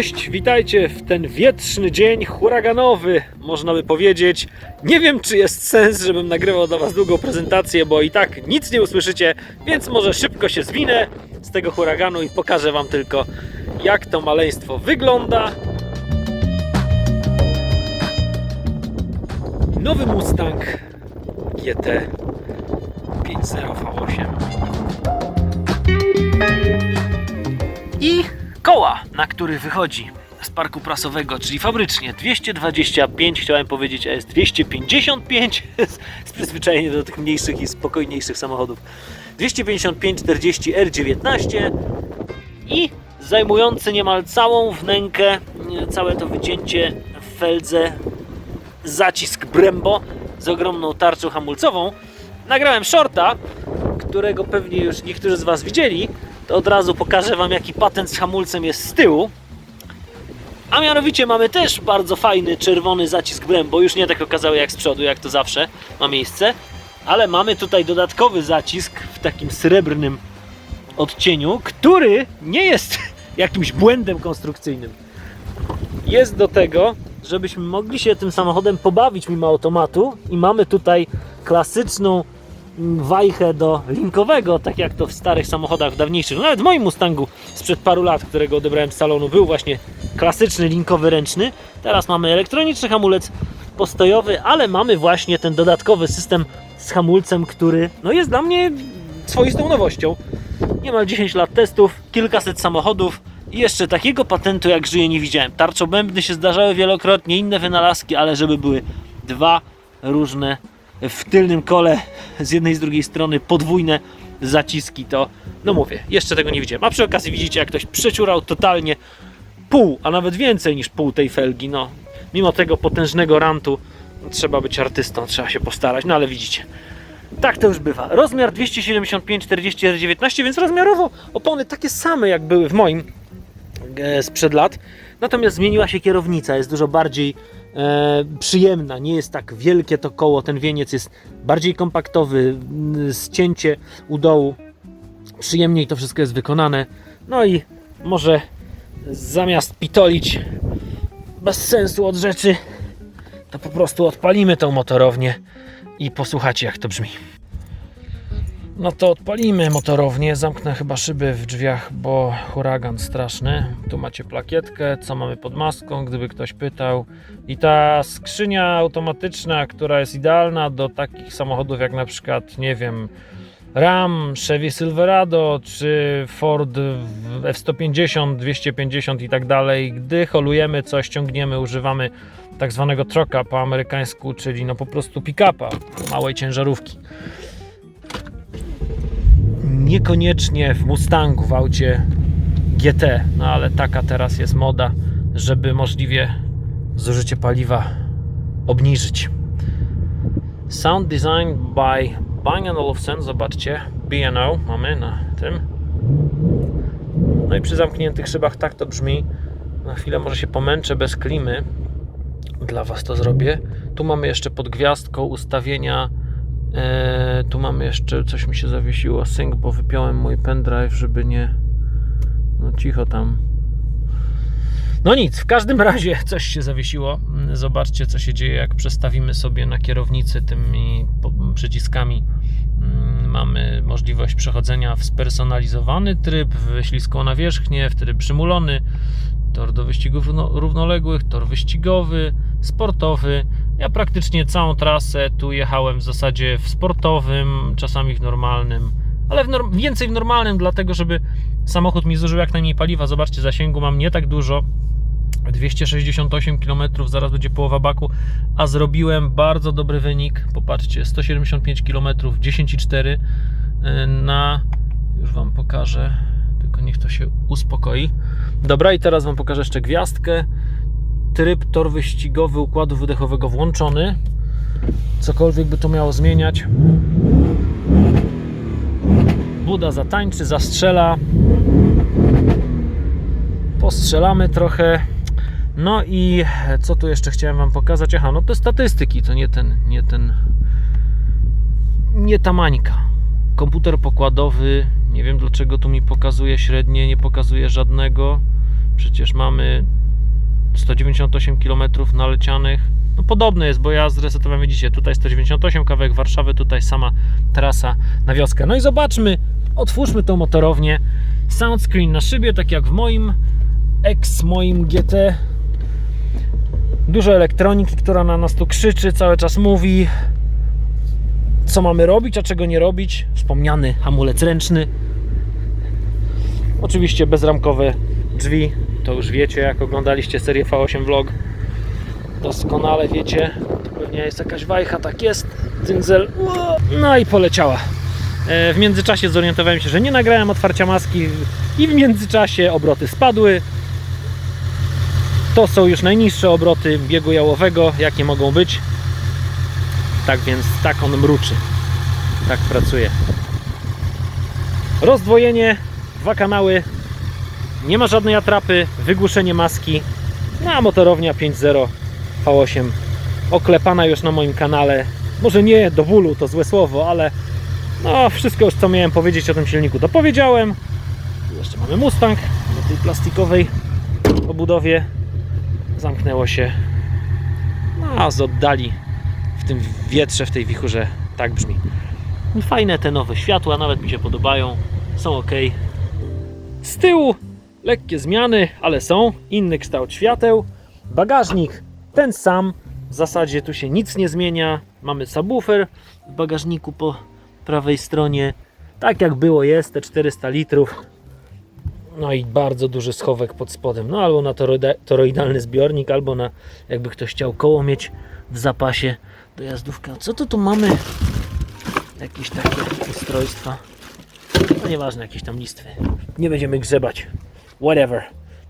Cześć, witajcie w ten wietrzny dzień huraganowy, można by powiedzieć. Nie wiem, czy jest sens, żebym nagrywał dla Was długą prezentację, bo i tak nic nie usłyszycie, więc może szybko się zwinę z tego huraganu i pokażę Wam tylko, jak to maleństwo wygląda. Nowy Mustang GT 5.0 V8 i koła, na których wychodzi z parku prasowego, czyli fabrycznie 225, chciałem powiedzieć, a jest 255 z przyzwyczajenia do tych mniejszych i spokojniejszych samochodów. 255 40 R19 i zajmujący niemal całą wnękę, nie, całe to wycięcie w feldze zacisk Brembo z ogromną tarczą hamulcową. Nagrałem shorta, którego pewnie już niektórzy z Was widzieli, od razu pokażę Wam jaki patent z hamulcem jest z tyłu. A mianowicie mamy też bardzo fajny czerwony zacisk Brembo, już nie tak okazały jak z przodu, jak to zawsze ma miejsce, ale mamy tutaj dodatkowy zacisk w takim srebrnym odcieniu, który nie jest jakimś błędem konstrukcyjnym. Jest do tego, żebyśmy mogli się tym samochodem pobawić mimo automatu i mamy tutaj klasyczną wajchę do linkowego, tak jak to w starych samochodach dawniejszych. No Nawet w moim Mustangu sprzed paru lat, którego odebrałem z salonu, był właśnie klasyczny linkowy ręczny. Teraz mamy elektroniczny hamulec postojowy, ale mamy właśnie ten dodatkowy system z hamulcem, który no jest dla mnie swoistą nowością. Niemal 10 lat testów, kilkaset samochodów i jeszcze takiego patentu jak żyję nie widziałem. Tarczobębny się zdarzały wielokrotnie, inne wynalazki, ale żeby były dwa różne w tylnym kole z jednej i z drugiej strony podwójne zaciski, to no mówię, jeszcze tego nie widziałem. A przy okazji widzicie, jak ktoś przeciurał totalnie pół, a nawet więcej niż pół tej felgi. No, mimo tego potężnego rantu trzeba być artystą, trzeba się postarać, no ale widzicie. Tak to już bywa. Rozmiar 275 40 R19, więc rozmiarowo opony takie same jak były w moim e, sprzed lat. Natomiast zmieniła się kierownica, jest dużo bardziej e, przyjemna, nie jest tak wielkie to koło, ten wieniec jest bardziej kompaktowy, m, ścięcie u dołu, przyjemniej to wszystko jest wykonane. No i może zamiast pitolić bez sensu od rzeczy, to po prostu odpalimy tą motorownię i posłuchacie jak to brzmi. No to odpalimy motorownię, zamknę chyba szyby w drzwiach, bo huragan straszny. Tu macie plakietkę, co mamy pod maską, gdyby ktoś pytał. I ta skrzynia automatyczna, która jest idealna do takich samochodów jak na przykład, nie wiem, Ram, Chevy Silverado czy Ford F-150, 250 i tak dalej. Gdy holujemy coś, ciągniemy, używamy tak zwanego troka po amerykańsku, czyli no po prostu pick-upa, małej ciężarówki niekoniecznie w Mustangu, w aucie GT, no ale taka teraz jest moda, żeby możliwie zużycie paliwa obniżyć. Sound design by Bang Olufsen, zobaczcie, B&O mamy na tym. No i przy zamkniętych szybach tak to brzmi. Na chwilę może się pomęczę bez klimy. Dla Was to zrobię. Tu mamy jeszcze pod gwiazdką ustawienia Eee, tu mamy jeszcze, coś mi się zawiesiło, sync, bo wypiąłem mój pendrive, żeby nie... No cicho tam. No nic, w każdym razie coś się zawiesiło. Mm, Zobaczcie, co się dzieje, jak przestawimy sobie na kierownicy tymi przyciskami. Mm, Mamy możliwość przechodzenia w spersonalizowany tryb, w śliską nawierzchnię, w tryb przymulony, tor do wyścigów równo- równoległych, tor wyścigowy, sportowy. Ja praktycznie całą trasę tu jechałem w zasadzie w sportowym, czasami w normalnym, ale w norm- więcej w normalnym, dlatego żeby samochód mi zużył jak najmniej paliwa. Zobaczcie, zasięgu mam nie tak dużo. 268 km, zaraz będzie połowa baku, a zrobiłem bardzo dobry wynik. Popatrzcie, 175 km, 10,4 yy, na. Już Wam pokażę, tylko niech to się uspokoi. Dobra, i teraz Wam pokażę jeszcze gwiazdkę tryb tor wyścigowy układu wydechowego włączony. Cokolwiek by to miało zmieniać. Buda zatańczy, zastrzela. Postrzelamy trochę. No i co tu jeszcze chciałem Wam pokazać? Aha, no te statystyki, to nie ten, nie ten, nie ta mańka. Komputer pokładowy, nie wiem dlaczego tu mi pokazuje średnie, nie pokazuje żadnego Przecież mamy 198 km nalecianych. No podobne jest, bo ja zresetowałem, widzicie, tutaj 198 kawałek Warszawy, tutaj sama trasa na wioskę. No i zobaczmy, otwórzmy tą motorownię. Soundscreen na szybie, tak jak w moim ex moim GT. Dużo elektroniki, która na nas tu krzyczy, cały czas mówi co mamy robić, a czego nie robić. Wspomniany hamulec ręczny. Oczywiście bezramkowe drzwi, to już wiecie, jak oglądaliście serię V8 Vlog. Doskonale wiecie, to pewnie jest jakaś wajcha, tak jest. Cyndzel, Ło! no i poleciała. E, W międzyczasie zorientowałem się, że nie nagrałem otwarcia maski i w międzyczasie obroty spadły. To są już najniższe obroty biegu jałowego, jakie mogą być. Tak więc tak on mruczy. Tak pracuje. Rozdwojenie, dwa kanały, nie ma żadnej atrapy, wygłuszenie maski. No a motorownia 5.0 V8 oklepana już na moim kanale. Może nie do bólu, to złe słowo, ale no wszystko już co miałem powiedzieć o tym silniku to powiedziałem. Jeszcze mamy Mustang na tej plastikowej obudowie. Zamknęło się. No z oddali w tym wietrze, w tej wichurze tak brzmi. Fajne te nowe światła, nawet mi się podobają. Są ok. Z tyłu lekkie zmiany, ale są. Inny kształt świateł. Bagażnik ten sam. W zasadzie tu się nic nie zmienia. Mamy subwoofer w bagażniku po prawej stronie. Tak jak było jest, te 400 litrów. No i bardzo duży schowek pod spodem. No albo na toroida- toroidalny zbiornik, albo na jakby ktoś chciał koło mieć w zapasie dojazdówka. Co to tu mamy? Jakieś takie ustrojstwa. No nieważne, jakieś tam listwy. Nie będziemy grzebać. Whatever.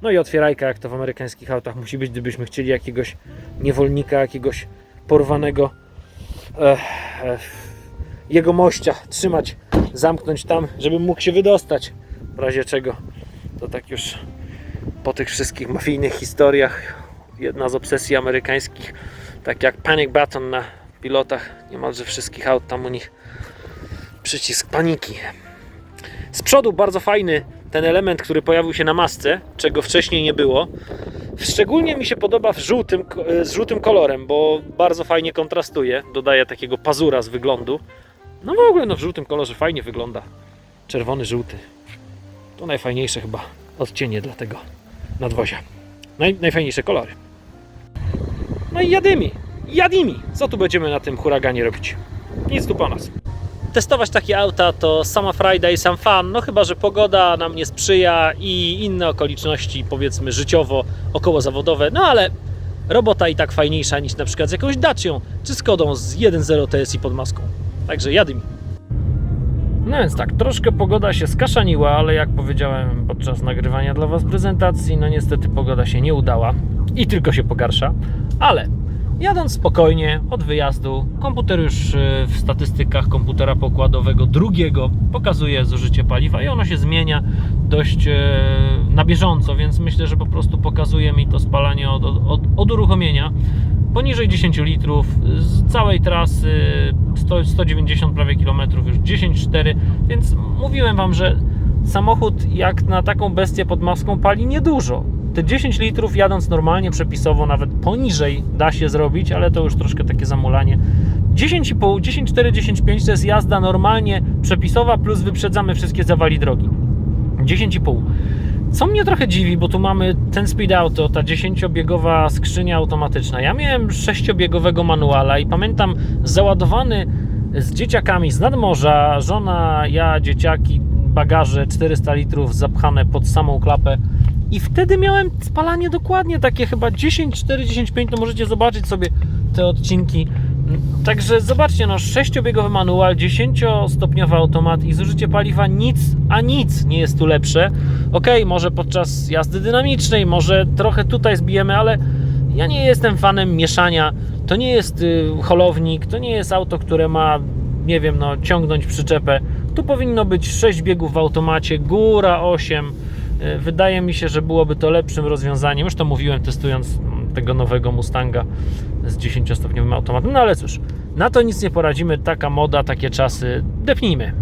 No i otwierajka, jak to w amerykańskich autach musi być, gdybyśmy chcieli jakiegoś niewolnika, jakiegoś porwanego e, e, jego mościa trzymać, zamknąć tam, żeby mógł się wydostać. W razie czego to tak już po tych wszystkich mafijnych historiach jedna z obsesji amerykańskich, tak jak panic button na pilotach niemalże wszystkich aut, tam u nich przycisk paniki. Z przodu bardzo fajny ten element, który pojawił się na masce, czego wcześniej nie było. Szczególnie mi się podoba w żółtym, z żółtym kolorem, bo bardzo fajnie kontrastuje, dodaje takiego pazura z wyglądu. No w ogóle no, w żółtym kolorze fajnie wygląda. Czerwony, żółty. To najfajniejsze chyba odcienie dla tego nadwozia. Naj, najfajniejsze kolory. No i jadymi, jadymi. Co tu będziemy na tym huraganie robić? Nic tu po nas. Testować takie auta to sama frajda i sam fan, no chyba, że pogoda nam nie sprzyja i inne okoliczności, powiedzmy życiowo, około zawodowe, no ale robota i tak fajniejsza niż na przykład z jakąś Dacią czy Skodą z 1.0 TSI pod maską. Także jadymi. No więc tak, troszkę pogoda się skaszaniła, ale jak powiedziałem podczas nagrywania dla Was prezentacji, no niestety pogoda się nie udała i tylko się pogarsza, ale jadąc spokojnie od wyjazdu, komputer już e, w statystykach komputera pokładowego drugiego pokazuje zużycie paliwa i ono się zmienia dość e, na bieżąco, więc myślę, że po prostu pokazuje mi to spalanie od, od, od uruchomienia. Poniżej 10 litrów z całej trasy 100, 190 prawie kilometrów już 10,4 więc mówiłem Wam, że samochód jak na taką bestię pod maską pali niedużo te 10 litrów jadąc normalnie, przepisowo nawet poniżej da się zrobić, ale to już troszkę takie zamulanie 10,5, 10,4, 10,5 to jest jazda normalnie przepisowa plus wyprzedzamy wszystkie zawali drogi 10,5 co mnie trochę dziwi, bo tu mamy ten speed auto, ta 10-biegowa skrzynia automatyczna. Ja miałem 6-biegowego manuala i pamiętam załadowany z dzieciakami z nadmorza, żona, ja, dzieciaki, bagaże 400 litrów zapchane pod samą klapę. I wtedy miałem spalanie dokładnie takie chyba 10, 4, 10, 5, to możecie zobaczyć sobie te odcinki. Także zobaczcie, no 6-biegowy manual, 10-stopniowy automat i zużycie paliwa nic, a nic nie jest tu lepsze. Ok, może podczas jazdy dynamicznej, może trochę tutaj zbijemy, ale ja nie jestem fanem mieszania. To nie jest y, holownik, to nie jest auto, które ma, nie wiem, no ciągnąć przyczepę. Tu powinno być 6 biegów w automacie, góra 8. Y, Wydaje mi się, że byłoby to lepszym rozwiązaniem. Już to mówiłem testując mm, tego nowego Mustanga z 10-stopniowym automatem. No ale cóż, na to nic nie poradzimy. Taka moda, takie czasy. Depnijmy.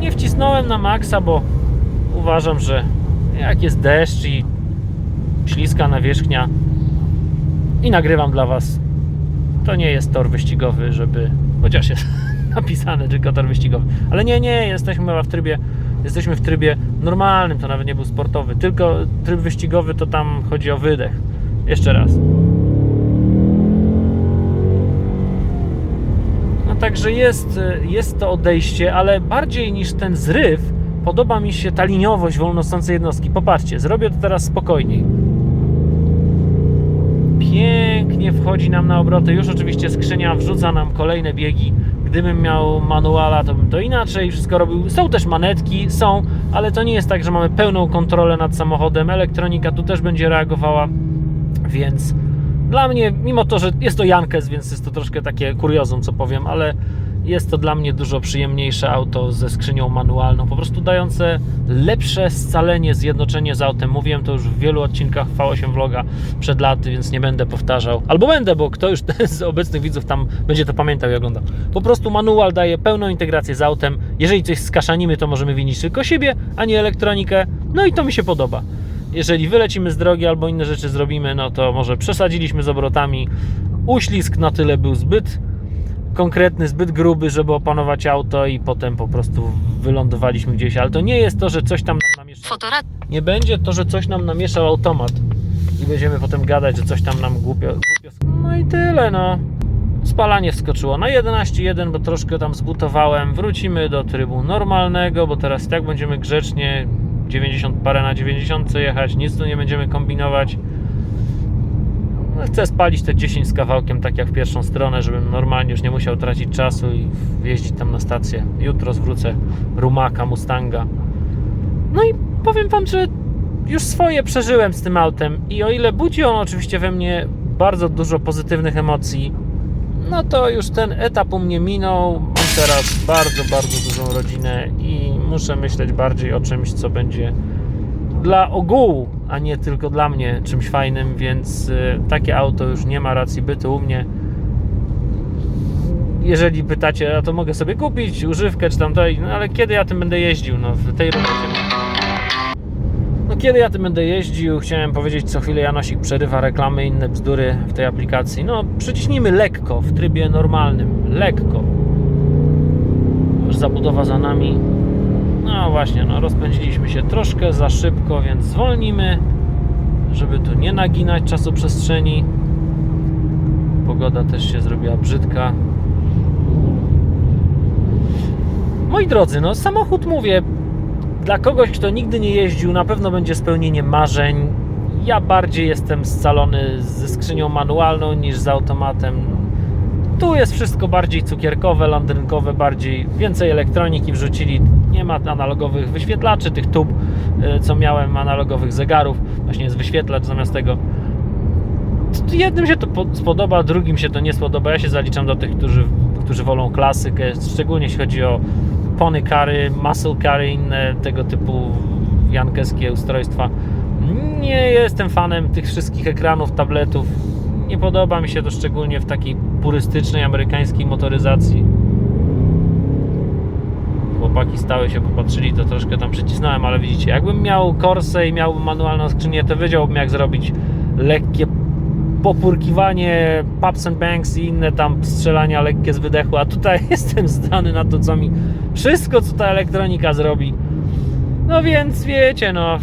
Nie przycisnąłem na maksa, bo uważam, że jak jest deszcz i śliska nawierzchnia i nagrywam dla Was, to nie jest tor wyścigowy, żeby. Chociaż jest napisane tylko tor wyścigowy. Ale nie, nie, jesteśmy w trybie. Jesteśmy w trybie normalnym, to nawet nie był sportowy. Tylko tryb wyścigowy to tam chodzi o wydech. Jeszcze raz. No także jest, jest to odejście, ale bardziej niż ten zryw podoba mi się ta liniowość wolnosącej jednostki. Popatrzcie, zrobię to teraz spokojniej. Pięknie wchodzi nam na obroty. Już oczywiście skrzynia wrzuca nam kolejne biegi. Gdybym miał manuala, to bym to inaczej wszystko robił. Są też manetki, są, ale to nie jest tak, że mamy pełną kontrolę nad samochodem. Elektronika tu też będzie reagowała, więc dla mnie, mimo to, że jest to Jankes, więc jest to troszkę takie kuriozum, co powiem, ale jest to dla mnie dużo przyjemniejsze auto ze skrzynią manualną, po prostu dające lepsze scalenie, zjednoczenie z autem. Mówiłem to już w wielu odcinkach V8 Vloga przed laty, więc nie będę powtarzał. Albo będę, bo kto już z obecnych widzów tam będzie to pamiętał i oglądał. Po prostu manual daje pełną integrację z autem. Jeżeli coś skaszanimy, to możemy winić tylko siebie, a nie elektronikę. No i to mi się podoba. Jeżeli wylecimy z drogi albo inne rzeczy zrobimy, no to może przesadziliśmy z obrotami. Uślizg na tyle był zbyt konkretny, zbyt gruby, żeby opanować auto i potem po prostu wylądowaliśmy gdzieś, ale to nie jest to, że coś tam nam namieszało. Fotorad. Nie będzie to, że coś nam namieszał automat i będziemy potem gadać, że coś tam nam głupio, głupio... No i tyle, no. Spalanie wskoczyło na 11.1, bo troszkę tam zbutowałem. Wrócimy do trybu normalnego, bo teraz tak będziemy grzecznie 90 parę na 90 jechać, nic tu nie będziemy kombinować. No, Chcę spalić te 10 z kawałkiem, tak jak w pierwszą stronę, żebym normalnie już nie musiał tracić czasu i jeździć tam na stację. Jutro zwrócę Rumaka, Mustanga. No i powiem Wam, że już swoje przeżyłem z tym autem i o ile budzi on oczywiście we mnie bardzo dużo pozytywnych emocji, no to już ten etap u mnie minął. Mam teraz bardzo, bardzo dużą rodzinę i muszę myśleć bardziej o czymś, co będzie dla ogółu, a nie tylko dla mnie czymś fajnym, więc y, takie auto już nie ma racji bytu u mnie. Jeżeli pytacie, a to mogę sobie kupić używkę czy tam to, no ale kiedy ja tym będę jeździł? No w tej robocie. No kiedy ja tym będę jeździł? Chciałem powiedzieć, co chwilę Janosik przerywa reklamy i inne bzdury w tej aplikacji. No przyciśnijmy lekko, w trybie normalnym. Lekko. Już zabudowa za nami. No właśnie, no rozpędziliśmy się troszkę za szybko, więc zwolnimy, żeby tu nie naginać czasu przestrzeni. Pogoda też się zrobiła brzydka. Moi drodzy, no samochód mówię, dla kogoś, kto nigdy nie jeździł, na pewno będzie spełnienie marzeń. Ja bardziej jestem scalony ze skrzynią manualną niż z automatem. Tu jest wszystko bardziej cukierkowe, landrynkowe, bardziej więcej elektroniki wrzucili. Nie ma analogowych wyświetlaczy, tych tub, y, co miałem, analogowych zegarów. Właśnie jest wyświetlacz zamiast tego. Jednym się to po- spodoba, drugim się to nie spodoba. Ja się zaliczam do tych, którzy, którzy wolą klasykę, szczególnie jeśli chodzi o pony kary, muscle kary, inne tego typu jankeskie ustrojstwa. Nie jestem fanem tych wszystkich ekranów, tabletów. Nie podoba mi się to szczególnie w takiej purystycznej amerykańskiej motoryzacji. Chłopaki stały się, popatrzyli, to troszkę tam przycisnąłem, ale widzicie, jakbym miał Corsę i miałbym manualną skrzynię, to wiedziałbym jak zrobić lekkie popurkiwanie Pups and Banks i inne tam strzelania lekkie z wydechu, a tutaj jestem zdany na to, co mi wszystko, co ta elektronika zrobi. No więc wiecie, no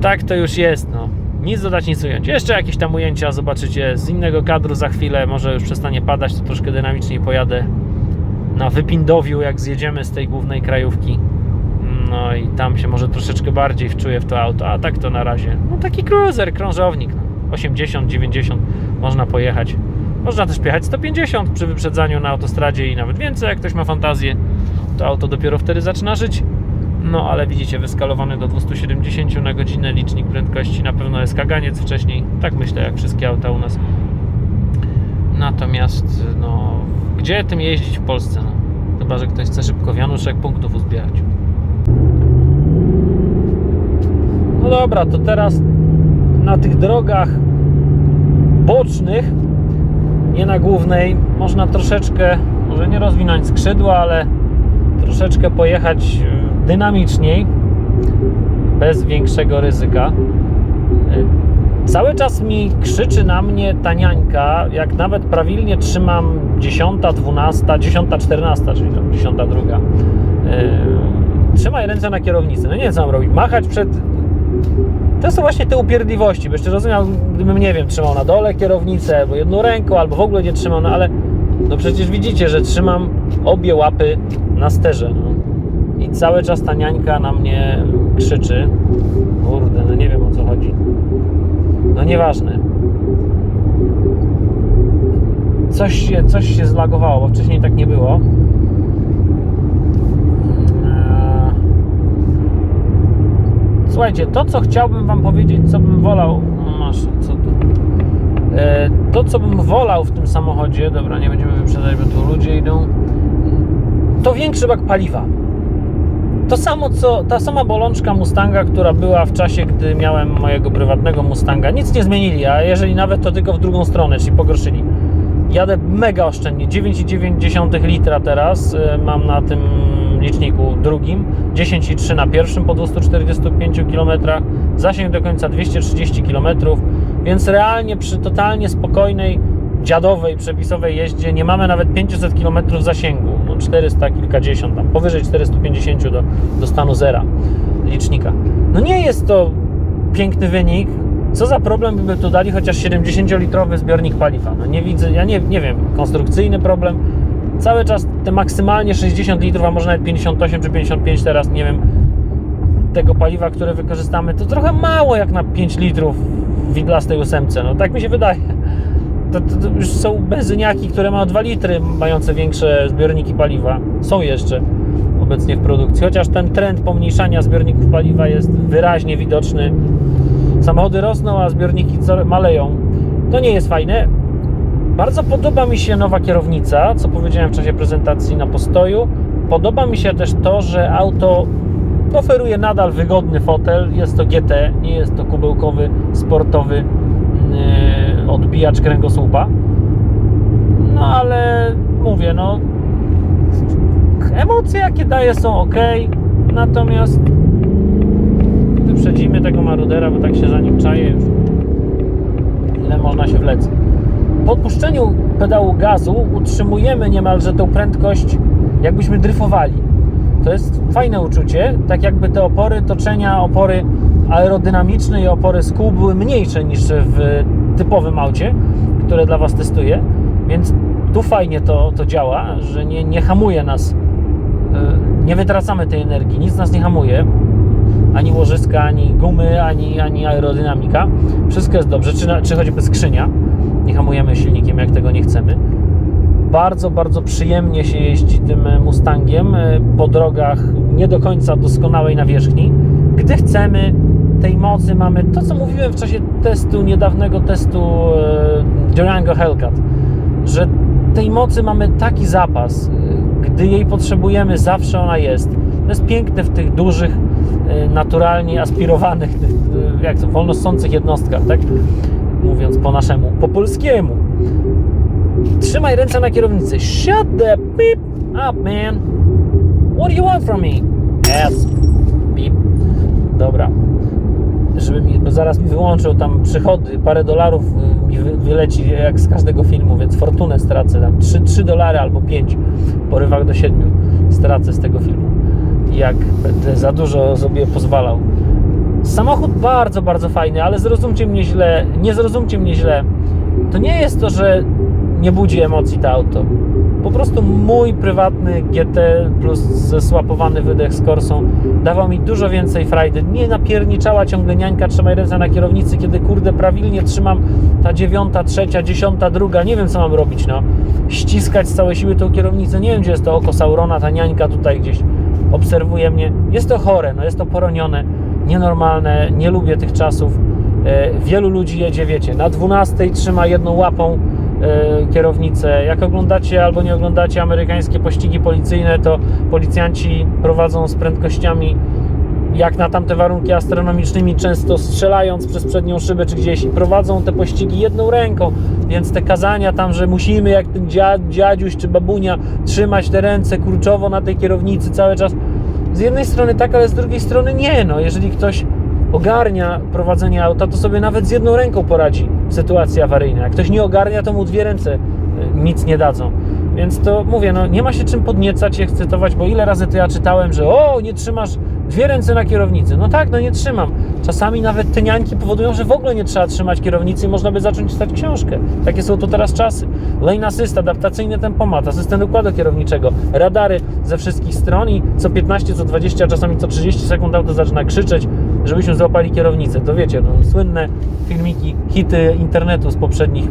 tak to już jest, no. Nic dodać, nic ująć. Jeszcze jakieś tam ujęcia zobaczycie z innego kadru za chwilę. Może już przestanie padać, to troszkę dynamiczniej pojadę na Wypindowiu, jak zjedziemy z tej głównej krajówki. No i tam się może troszeczkę bardziej wczuję w to auto, a tak to na razie. No taki cruiser, krążownik. No. 80, 90 można pojechać. Można też pojechać 150 przy wyprzedzaniu na autostradzie i nawet więcej, jak ktoś ma fantazję. To auto dopiero wtedy zaczyna żyć. No ale widzicie, wyskalowany do 270 na godzinę licznik prędkości na pewno jest kaganiec wcześniej. Tak myślę, jak wszystkie auta u nas. Natomiast, no, gdzie tym jeździć w Polsce? No? Chyba, że ktoś chce szybko wianuszek punktów uzbierać. No dobra, to teraz na tych drogach bocznych, nie na głównej, można troszeczkę, może nie rozwinąć skrzydła, ale troszeczkę pojechać e, dynamiczniej, bez większego ryzyka. Cały czas mi krzyczy na mnie ta niańka, jak nawet prawilnie trzymam 10, 12, 10, 14, czyli tam 10 druga. Yy, trzymaj ręce na kierownicy. No nie wiem, co mam robić. Machać przed... To są właśnie te upierdliwości, bo jeszcze rozumiał, gdybym, nie wiem, trzymał na dole kierownicę, albo jedną ręką, albo w ogóle nie trzymał, no ale no przecież widzicie, że trzymam obie łapy na sterze, no. I cały czas ta niańka na mnie krzyczy. Kurde, no nie wiem o co chodzi. No nieważne. Coś się, coś się zlagowało, bo wcześniej tak nie było. Eee, Słuchajcie, to co chciałbym Wam powiedzieć, co bym wolał. No masz, co tu? Eee, To co bym wolał w tym samochodzie, dobra, nie będziemy wyprzedzać, bo tu ludzie idą. To większy bak paliwa. To samo co, ta sama bolączka Mustanga, która była w czasie, gdy miałem mojego prywatnego Mustanga. Nic nie zmienili, a jeżeli nawet to tylko w drugą stronę, czyli pogorszyli. Jadę mega oszczędnie, 9,9 litra teraz y, mam na tym liczniku drugim, 10,3 na pierwszym po 245 km, zasięg do końca 230 km, więc realnie przy totalnie spokojnej, dziadowej, przepisowej jeździe nie mamy nawet 500 km zasięgu, 400 kilkadziesiąt, tam powyżej 450 do, do stanu zera licznika. No nie jest to piękny wynik, co za problem by tu dali chociaż 70-litrowy zbiornik paliwa? No nie widzę, ja nie, nie wiem, konstrukcyjny problem. Cały czas te maksymalnie 60 litrów, a może nawet 58 czy 55 teraz, nie wiem, tego paliwa, które wykorzystamy, to trochę mało jak na 5 litrów w widlastej ósemce, no tak mi się wydaje. To, to, już są benzyniaki, które mają 2 litry, mające większe zbiorniki paliwa. Są jeszcze obecnie w produkcji, chociaż ten trend pomniejszania zbiorników paliwa jest wyraźnie widoczny. Samochody rosną, a zbiorniki maleją. To nie jest fajne. Bardzo podoba mi się nowa kierownica, co powiedziałem w czasie prezentacji na postoju. Podoba mi się też to, że auto oferuje nadal wygodny fotel. Jest to GT, nie jest to kubełkowy, sportowy yy, odbijacz kręgosłupa. No ale mówię, no emocje jakie daje są ok, natomiast wyprzedzimy tego marudera, bo tak się za nim czaję już ile można się wlec. Po odpuszczeniu pedału gazu utrzymujemy niemalże tą prędkość, jakbyśmy dryfowali. To jest fajne uczucie, tak jakby te opory toczenia, opory aerodynamiczne i opory z kół były mniejsze niż w typowym aucie, które dla Was testuję, więc tu fajnie to, to działa, że nie, nie hamuje nas, yy, nie wytracamy tej energii, nic nas nie hamuje, ani łożyska, ani gumy, ani, ani aerodynamika. Wszystko jest dobrze, czy, czy choćby skrzynia. Nie hamujemy silnikiem, jak tego nie chcemy. Bardzo, bardzo przyjemnie się jeździ tym Mustangiem e, po drogach nie do końca doskonałej nawierzchni. Gdy chcemy tej mocy mamy to, co mówiłem w czasie testu, niedawnego testu e, Durango Hellcat, że tej mocy mamy taki zapas, e, gdy jej potrzebujemy, zawsze ona jest. To jest piękne w tych dużych, e, naturalnie aspirowanych, jak to, wolnosących jednostkach, tak? Mówiąc po naszemu, po polskiemu. Trzymaj ręce na kierownicy. Shut the beep up, man. What do you want from me? Ass. Beep. Dobra. Żeby mi, bo zaraz mi wyłączył tam przychody, parę dolarów y, mi wy, wyleci jak z każdego filmu, więc fortunę stracę tam 3, 3 dolary albo 5 w porywach do 7 stracę z tego filmu. Jak będę za dużo sobie pozwalał. Samochód bardzo, bardzo fajny, ale zrozumcie mnie źle, nie zrozumcie mnie źle. To nie jest to, że nie budzi emocji to auto. Po prostu mój prywatny GT plus zesłapowany wydech z Corsą dawał mi dużo więcej frajdy. Nie napierniczała ciągle niańka, trzymaj ręce na kierownicy, kiedy kurde prawilnie trzymam ta dziewiąta, trzecia, dziesiąta, druga, nie wiem co mam robić, no. Ściskać z całej siły tą kierownicę, nie wiem gdzie jest to oko Saurona, ta niańka tutaj gdzieś obserwuje mnie. Jest to chore, no jest to poronione, nienormalne, nie lubię tych czasów. E, wielu ludzi jedzie, wiecie, na 12 trzyma jedną łapą kierownicę. Jak oglądacie albo nie oglądacie amerykańskie pościgi policyjne, to policjanci prowadzą z prędkościami jak na tamte warunki astronomicznymi, często strzelając przez przednią szybę czy gdzieś i prowadzą te pościgi jedną ręką, więc te kazania tam, że musimy jak ten dziad, dziadziuś czy babunia trzymać te ręce kurczowo na tej kierownicy cały czas. Z jednej strony tak, ale z drugiej strony nie. No, jeżeli ktoś ogarnia prowadzenie auta, to sobie nawet z jedną ręką poradzi w sytuacji awaryjnej. Jak ktoś nie ogarnia, to mu dwie ręce y, nic nie dadzą. Więc to mówię, no nie ma się czym podniecać i ekscytować, bo ile razy to ja czytałem, że o, nie trzymasz dwie ręce na kierownicy. No tak, no nie trzymam. Czasami nawet te niańki powodują, że w ogóle nie trzeba trzymać kierownicy i można by zacząć czytać książkę. Takie są to teraz czasy. Lane assist, adaptacyjny tempomat, asystent układu kierowniczego, radary ze wszystkich stron i co 15, co 20, a czasami co 30 sekund auto zaczyna krzyczeć, żebyśmy złapali kierownicę. To wiecie, no, słynne filmiki, hity internetu z poprzednich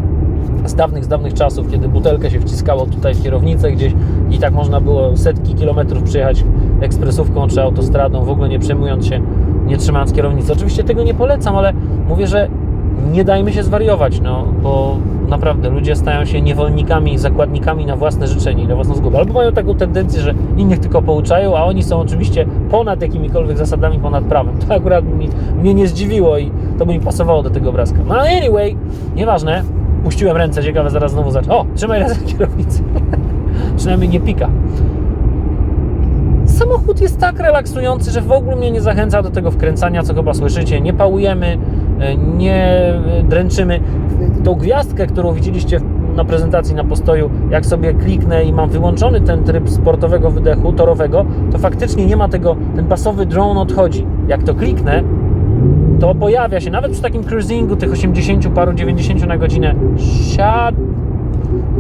z dawnych, z dawnych czasów, kiedy butelkę się wciskało tutaj w kierownicę gdzieś i tak można było setki kilometrów przejechać ekspresówką czy autostradą, w ogóle nie przejmując się, nie trzymając kierownicy. Oczywiście tego nie polecam, ale mówię, że nie dajmy się zwariować, no, bo naprawdę ludzie stają się niewolnikami zakładnikami na własne życzenie i na własną zgubę. Albo mają taką tendencję, że innych tylko pouczają, a oni są oczywiście ponad jakimikolwiek zasadami, ponad prawem. To akurat mi, mnie nie zdziwiło i to by mi pasowało do tego obrazka. No anyway, nieważne. Puściłem ręce, ciekawe, zaraz znowu zacznę. O, trzymaj ręce na kierownicy. Przynajmniej nie pika. Samochód jest tak relaksujący, że w ogóle mnie nie zachęca do tego wkręcania, co chyba słyszycie. Nie pałujemy, nie dręczymy. Tą gwiazdkę, którą widzieliście na prezentacji na postoju, jak sobie kliknę i mam wyłączony ten tryb sportowego wydechu torowego, to faktycznie nie ma tego, ten basowy drone odchodzi. Jak to kliknę, to pojawia się, nawet przy takim cruisingu tych 80 paru, 90 na godzinę. Shut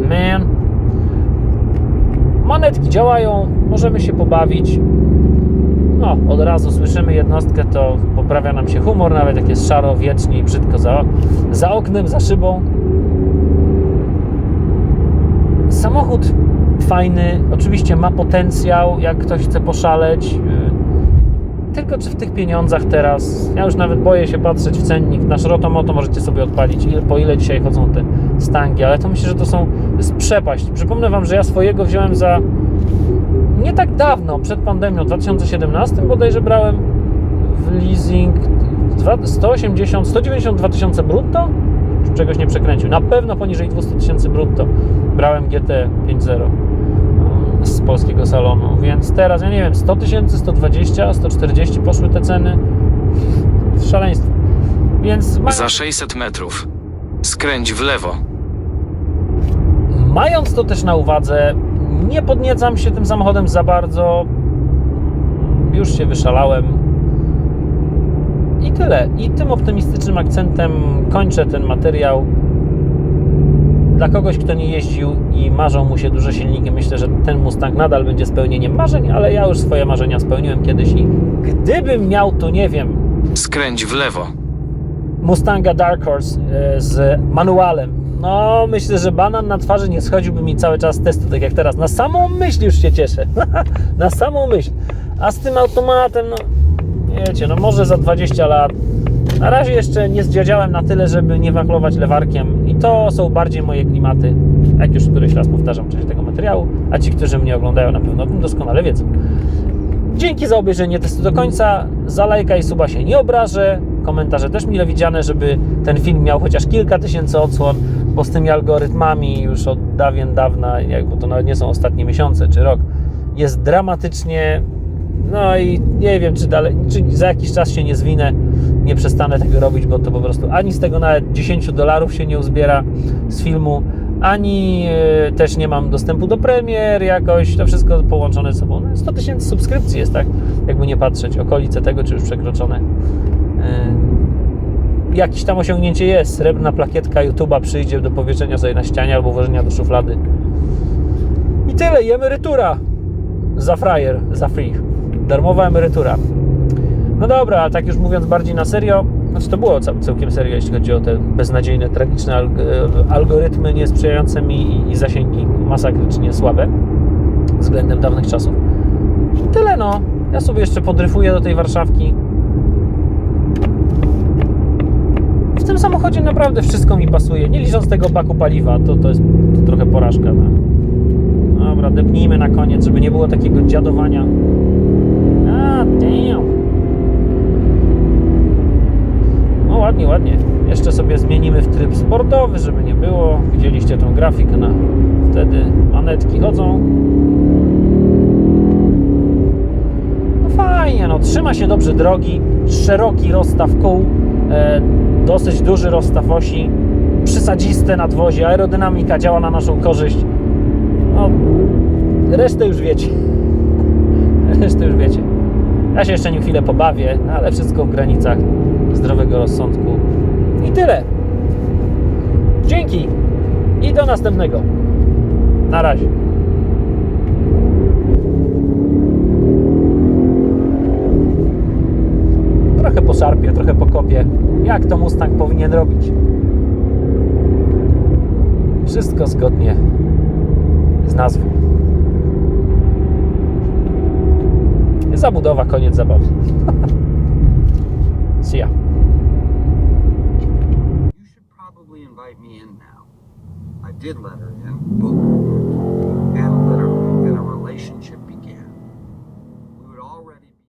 man. Manetki działają, możemy się pobawić. No, od razu słyszymy jednostkę, to poprawia nam się humor, nawet jak jest szaro, wiecznie i brzydko za, za oknem, za szybą. Samochód fajny, oczywiście ma potencjał, jak ktoś chce poszaleć. Yy, tylko czy w tych pieniądzach teraz, ja już nawet boję się patrzeć w cennik, nasz Rotomoto możecie sobie odpalić, po ile dzisiaj chodzą te stangi, ale to myślę, że to są, to jest przepaść. Przypomnę Wam, że ja swojego wziąłem za nie tak dawno, przed pandemią, w 2017 bodajże brałem w leasing dwa- 180, 192 tysiące brutto, czegoś nie przekręcił, na pewno poniżej 200 tysięcy brutto brałem GT 5.0 z polskiego salonu, więc teraz, ja nie wiem, 100 tysięcy, 120, 140 poszły te ceny. Szaleństwo. Więc Za 600 metrów. Skręć w lewo. mając to też na uwadze, nie podniecam się tym samochodem za bardzo. Już się wyszalałem. I tyle. I tym optymistycznym akcentem kończę ten materiał. Dla kogoś, kto nie jeździł i marzą mu się duże silniki, myślę, że ten Mustang nadal będzie spełnieniem marzeń, ale ja już swoje marzenia spełniłem kiedyś i gdybym miał tu, nie wiem, Skręć w lewo. Mustanga Dark Horse e, z manualem. No, myślę, że banan na twarzy nie schodziłby mi cały czas testu, tak jak teraz. Na samą myśl już się cieszę. na samą myśl. A z tym automatem, no, wiecie, no może za 20 lat. Na razie jeszcze nie zdziadziałem na tyle, żeby nie wachlować lewarkiem i to są bardziej moje klimaty, jak już któryś raz powtarzam czasie tego materiału, a ci, którzy mnie oglądają na pewno o tym doskonale wiedzą. Dzięki za obejrzenie testu do końca. Za lajka i suba się nie obrażę. Komentarze też mile widziane, żeby ten film miał chociaż kilka tysięcy odsłon, bo z tymi algorytmami już od dawien dawna, jakby to nawet nie są ostatnie miesiące czy rok, jest dramatycznie. No i nie wiem, czy, dalej, czy za jakiś czas się nie zwinę, nie przestanę tego robić, bo to po prostu ani z tego nawet 10 dolarów się nie uzbiera z filmu, ani e, też nie mam dostępu do premier jakoś, to wszystko połączone ze sobą. No, 100 tysięcy subskrypcji jest, tak? Jakby nie patrzeć, okolice tego, czy już przekroczone. E, Jakieś tam osiągnięcie jest, srebrna plakietka YouTube'a przyjdzie do powieszenia sobie na ścianie albo włożenia do szuflady. I tyle, i emerytura za frajer, za free. Darmowa emerytura. No dobra, tak już mówiąc bardziej na serio, znaczy to było cał- całkiem serio, jeśli chodzi o te beznadziejne, tragiczne e, algorytmy niesprzyjające mi i, i zasięgi masakrycznie słabe względem dawnych czasów. Tyle no. Ja sobie jeszcze podryfuję do tej Warszawki. W tym samochodzie naprawdę wszystko mi pasuje, nie licząc tego baku paliwa, to, to jest to trochę porażka. No. Dobra, depnijmy na koniec, żeby nie było takiego dziadowania. A, damn. ładnie, ładnie. Jeszcze sobie zmienimy w tryb sportowy, żeby nie było. Widzieliście tą grafikę na wtedy manetki chodzą. No fajnie, no trzyma się dobrze drogi, szeroki rozstaw kół, e, dosyć duży rozstaw osi, przysadziste nadwozie, aerodynamika działa na naszą korzyść. No, resztę już wiecie. Resztę już wiecie. Ja się jeszcze nim chwilę pobawię, ale wszystko w granicach zdrowego rozsądku. I tyle. Dzięki i do następnego. Na razie. Trochę poszarpię, trochę pokopię. Jak to Mustang powinien robić? Wszystko zgodnie z nazwą. Zabudowa, koniec zabawy. See ya. You should probably invite me in now. I did let her in, but